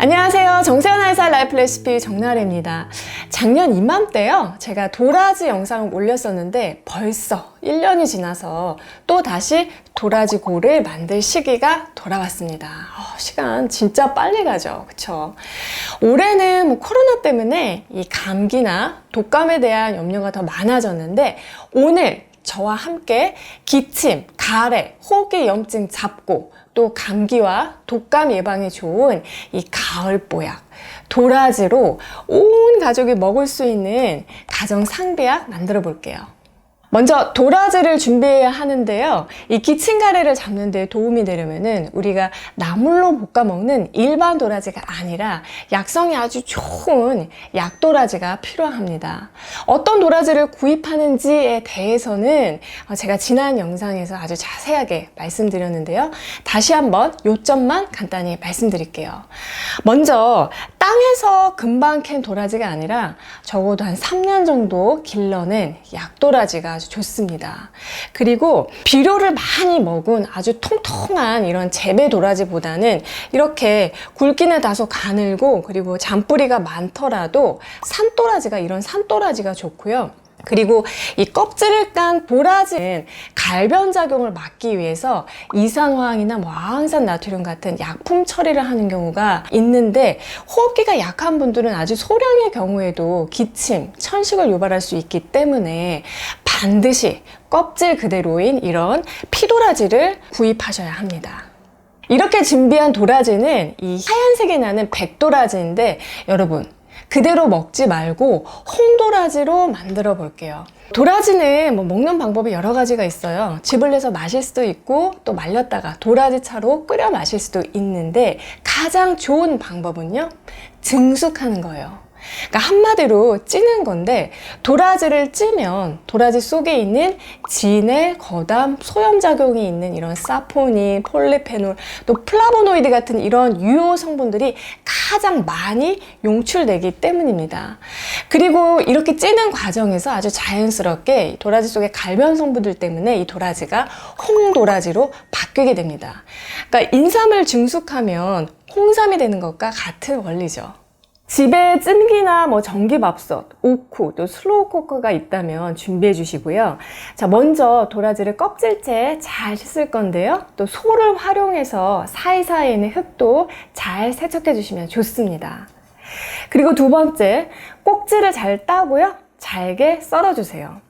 안녕하세요. 정세현아의 살 라이프 레시피 정나래입니다. 작년 이맘때요. 제가 도라지 영상을 올렸었는데 벌써 1년이 지나서 또 다시 도라지 고를 만들 시기가 돌아왔습니다. 어, 시간 진짜 빨리 가죠. 그쵸? 올해는 뭐 코로나 때문에 이 감기나 독감에 대한 염려가 더 많아졌는데 오늘 저와 함께 기침, 가래, 호흡기 염증 잡고 또 감기와 독감 예방에 좋은 이 가을 보약 도라지로 온 가족이 먹을 수 있는 가정 상비약 만들어 볼게요. 먼저 도라지를 준비해야 하는데요. 이 기침가래를 잡는 데 도움이 되려면은 우리가 나물로 볶아 먹는 일반 도라지가 아니라 약성이 아주 좋은 약도라지가 필요합니다. 어떤 도라지를 구입하는지에 대해서는 제가 지난 영상에서 아주 자세하게 말씀드렸는데요. 다시 한번 요점만 간단히 말씀드릴게요. 먼저 땅에서 금방 캔 도라지가 아니라 적어도 한 3년 정도 길러낸 약도라지가 아주 좋습니다. 그리고 비료를 많이 먹은 아주 통통한 이런 재배 도라지보다는 이렇게 굵기는 다소 가늘고 그리고 잔뿌리가 많더라도 산도라지가 이런 산도라지가 좋고요. 그리고 이 껍질을 깐 도라지는 갈변 작용을 막기 위해서 이산화황이나 뭐 아항산 나트륨 같은 약품 처리를 하는 경우가 있는데 호흡기가 약한 분들은 아주 소량의 경우에도 기침, 천식을 유발할 수 있기 때문에 반드시 껍질 그대로인 이런 피도라지를 구입하셔야 합니다. 이렇게 준비한 도라지는 이 하얀색이 나는 백도라지인데 여러분 그대로 먹지 말고 홍도라지로 만들어 볼게요. 도라지는 뭐 먹는 방법이 여러 가지가 있어요. 즙을 내서 마실 수도 있고 또 말렸다가 도라지 차로 끓여 마실 수도 있는데 가장 좋은 방법은요. 증숙하는 거예요. 그러니까 한마디로 찌는 건데 도라지를 찌면 도라지 속에 있는 진해, 거담, 소염작용이 있는 이런 사포닌, 폴리페놀, 또 플라보노이드 같은 이런 유효 성분들이 가장 많이 용출되기 때문입니다. 그리고 이렇게 찌는 과정에서 아주 자연스럽게 도라지 속의 갈변 성분들 때문에 이 도라지가 홍도라지로 바뀌게 됩니다. 그러니까 인삼을 증숙하면 홍삼이 되는 것과 같은 원리죠. 집에 찜기나 뭐 전기밥솥, 오쿠, 또 슬로우 쿠커가 있다면 준비해 주시고요. 자, 먼저 도라지를 껍질째 잘 씻을 건데요. 또 소를 활용해서 사이사이에 있는 흙도 잘 세척해 주시면 좋습니다. 그리고 두 번째, 꼭지를 잘 따고요. 잘게 썰어 주세요.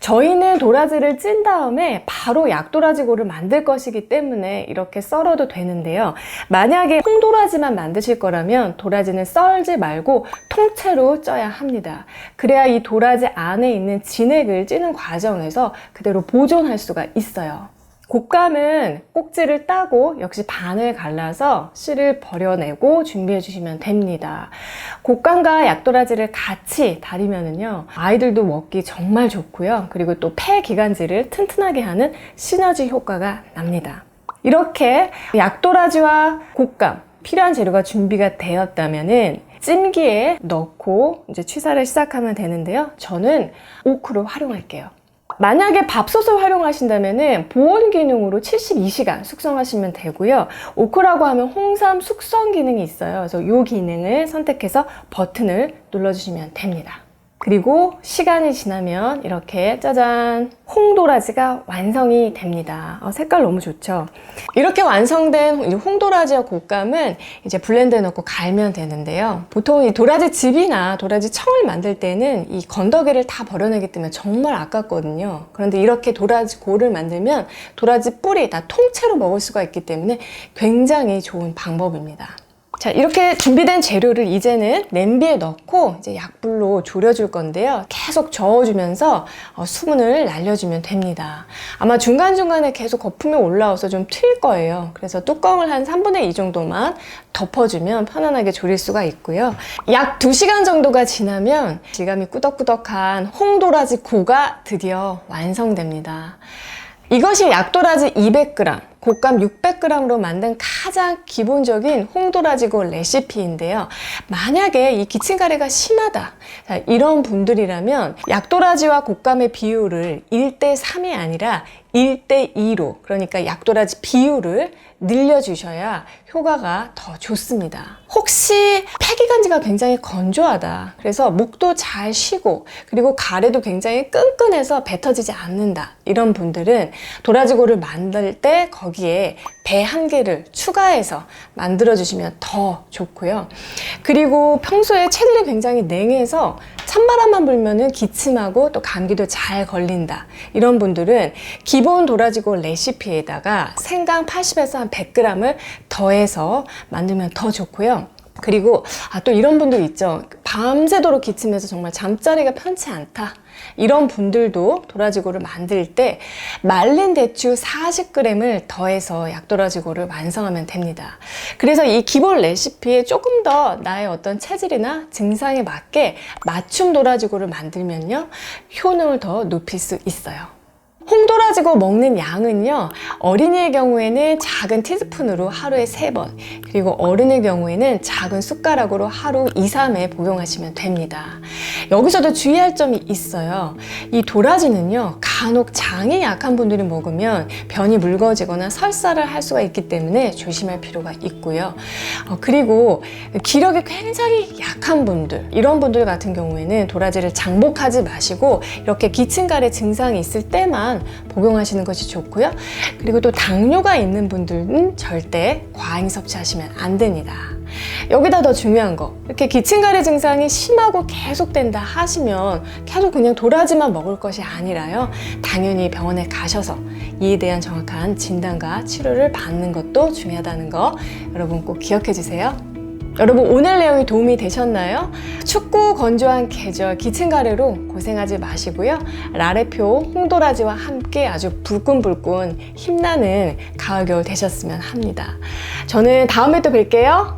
저희는 도라지를 찐 다음에 바로 약도라지고를 만들 것이기 때문에 이렇게 썰어도 되는데요. 만약에 홍도라지만 만드실 거라면 도라지는 썰지 말고 통째로 쪄야 합니다. 그래야 이 도라지 안에 있는 진액을 찌는 과정에서 그대로 보존할 수가 있어요. 곶감은 꼭지를 따고 역시 반을 갈라서 씨를 버려내고 준비해 주시면 됩니다. 곶감과 약도라지를 같이 다리면은요 아이들도 먹기 정말 좋고요. 그리고 또 폐 기관지를 튼튼하게 하는 시너지 효과가 납니다. 이렇게 약도라지와 곶감 필요한 재료가 준비가 되었다면은 찜기에 넣고 이제 취사를 시작하면 되는데요. 저는 오크를 활용할게요. 만약에 밥솥을 활용하신다면 보온 기능으로 72시간 숙성하시면 되고요. 오크라고 하면 홍삼 숙성 기능이 있어요. 그래서 이 기능을 선택해서 버튼을 눌러주시면 됩니다. 그리고 시간이 지나면 이렇게 짜잔 홍도라지가 완성이 됩니다. 어, 색깔 너무 좋죠? 이렇게 완성된 홍도라지와 곶감은 이제 블렌드에 넣고 갈면 되는데요. 보통 이 도라지 즙이나 도라지 청을 만들 때는 이 건더기를 다 버려내기 때문에 정말 아깝거든요. 그런데 이렇게 도라지 고를 만들면 도라지 뿌리 다 통째로 먹을 수가 있기 때문에 굉장히 좋은 방법입니다. 자, 이렇게 준비된 재료를 이제는 냄비에 넣고 이제 약불로 졸여줄 건데요. 계속 저어주면서 어, 수분을 날려주면 됩니다. 아마 중간중간에 계속 거품이 올라와서 좀 튈 거예요. 그래서 뚜껑을 한 3분의 2 정도만 덮어주면 편안하게 졸일 수가 있고요. 약 2시간 정도가 지나면 질감이 꾸덕꾸덕한 홍도라지 고가 드디어 완성됩니다. 이것이 약도라지 200g, 곶감 600g으로 만든 가장 기본적인 홍도라지고 레시피인데요. 만약에 이 기침가래가 심하다. 자, 이런 분들이라면 약도라지와 곶감의 비율을 1대 3이 아니라 1대2로 그러니까 약도라지 비율을 늘려주셔야 효과가 더 좋습니다. 혹시 폐기관지가 굉장히 건조하다. 그래서 목도 잘 쉬고 그리고 가래도 굉장히 끈끈해서 뱉어지지 않는다. 이런 분들은 도라지고를 만들 때 거기에 배 한 개를 추가해서 만들어 주시면 더 좋고요. 그리고 평소에 체질이 굉장히 냉해서 찬바람만 불면은 기침하고 또 감기도 잘 걸린다. 이런 분들은 기본 도라지고 레시피에다가 생강 80에서 한 100g을 더해서 만들면 더 좋고요. 그리고 아, 또 이런 분들 있죠. 밤새도록 기침해서 정말 잠자리가 편치 않다. 이런 분들도 도라지고를 만들 때 말린 대추 40g을 더해서 약도라지고를 완성하면 됩니다. 그래서 이 기본 레시피에 조금 더 나의 어떤 체질이나 증상에 맞게 맞춤 도라지고를 만들면요. 효능을 더 높일 수 있어요. 홍도라지고 먹는 양은요, 어린이의 경우에는 작은 티스푼으로 하루에 3번, 그리고 어른의 경우에는 작은 숟가락으로 하루 2, 3회 복용하시면 됩니다. 여기서도 주의할 점이 있어요. 이 도라지는요, 간혹 장이 약한 분들이 먹으면 변이 묽어지거나 설사를 할 수가 있기 때문에 조심할 필요가 있고요. 어, 그리고 기력이 굉장히 약한 분들, 이런 분들 같은 경우에는 도라지를 장복하지 마시고 이렇게 기침가래 증상이 있을 때만 복용하시는 것이 좋고요. 그리고 또 당뇨가 있는 분들은 절대 과잉 섭취하시면 안 됩니다. 여기다 더 중요한 거 이렇게 기침가래 증상이 심하고 계속된다 하시면 계속 그냥 도라지만 먹을 것이 아니라요 당연히 병원에 가셔서 이에 대한 정확한 진단과 치료를 받는 것도 중요하다는 거 여러분 꼭 기억해 주세요. 여러분 오늘 내용이 도움이 되셨나요? 춥고 건조한 계절 기침가래로 고생하지 마시고요. 라레표 홍도라지와 함께 아주 불끈불끈 힘나는 가을 겨울 되셨으면 합니다. 저는 다음에 또 뵐게요.